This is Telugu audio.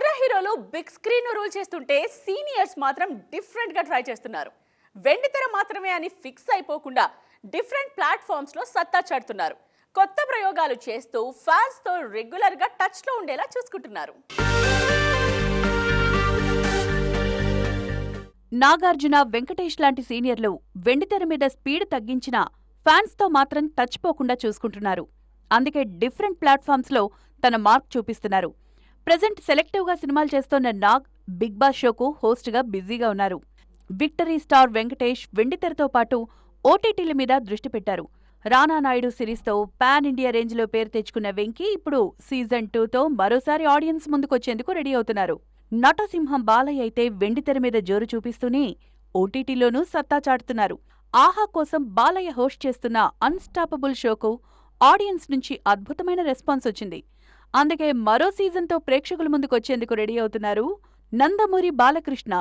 కుర్ర హీరోలు బిగ్ స్క్రీన్ రూల్ చేస్తుంటే సీనియర్స్ మాత్రం డిఫరెంట్గా ట్రై చేస్తున్నారు. వెండితెర మాత్రమే అని ఫిక్స్ అయిపోకుండా డిఫరెంట్ ప్లాట్ఫామ్స్లో సత్తా చాటుతున్నారు. కొత్త ప్రయోగాలు చేస్తూ ఫ్యాన్స్తో టచ్లో ఉండేలా చూసుకుంటున్నారు. నాగార్జున వెంకటేష్ లాంటి సీనియర్లు వెండితెర మీద స్పీడ్ తగ్గించినా ఫ్యాన్స్తో మాత్రం టచ్ పోకుండా చూసుకుంటున్నారు. అందుకే డిఫరెంట్ ప్లాట్ఫామ్స్లో తన మార్క్ చూపిస్తున్నారు. ప్రజెంట్ సెలెక్టివ్గా సినిమాలు చేస్తోన్న నాగ్ బిగ్ బాస్ షోకు హోస్ట్గా బిజీగా ఉన్నారు. విక్టరీ స్టార్ వెంకటేష్ వెండితెరతో పాటు ఓటీటీల మీద దృష్టి పెట్టారు. రానా నాయుడు సిరీస్తో పాన్ ఇండియా రేంజ్లో పేరు తెచ్చుకున్న వెంకీ ఇప్పుడు సీజన్ టూతో మరోసారి ఆడియన్స్ ముందుకొచ్చేందుకు రెడీ అవుతున్నారు. నటసింహం బాలయ్య అయితే వెండితెర మీద జోరు చూపిస్తూనే ఓటీటీలోనూ సత్తా చాటుతున్నారు. ఆహా కోసం బాలయ్య హోస్ట్ చేస్తున్న అన్స్టాపబుల్ షోకు ఆడియన్స్ నుంచి అద్భుతమైన రెస్పాన్స్ వచ్చింది. అందుకే మరో సీజన్తో ప్రేక్షకుల ముందుకొచ్చేందుకు రెడీ అవుతున్నారు నందమూరి బాలకృష్ణ.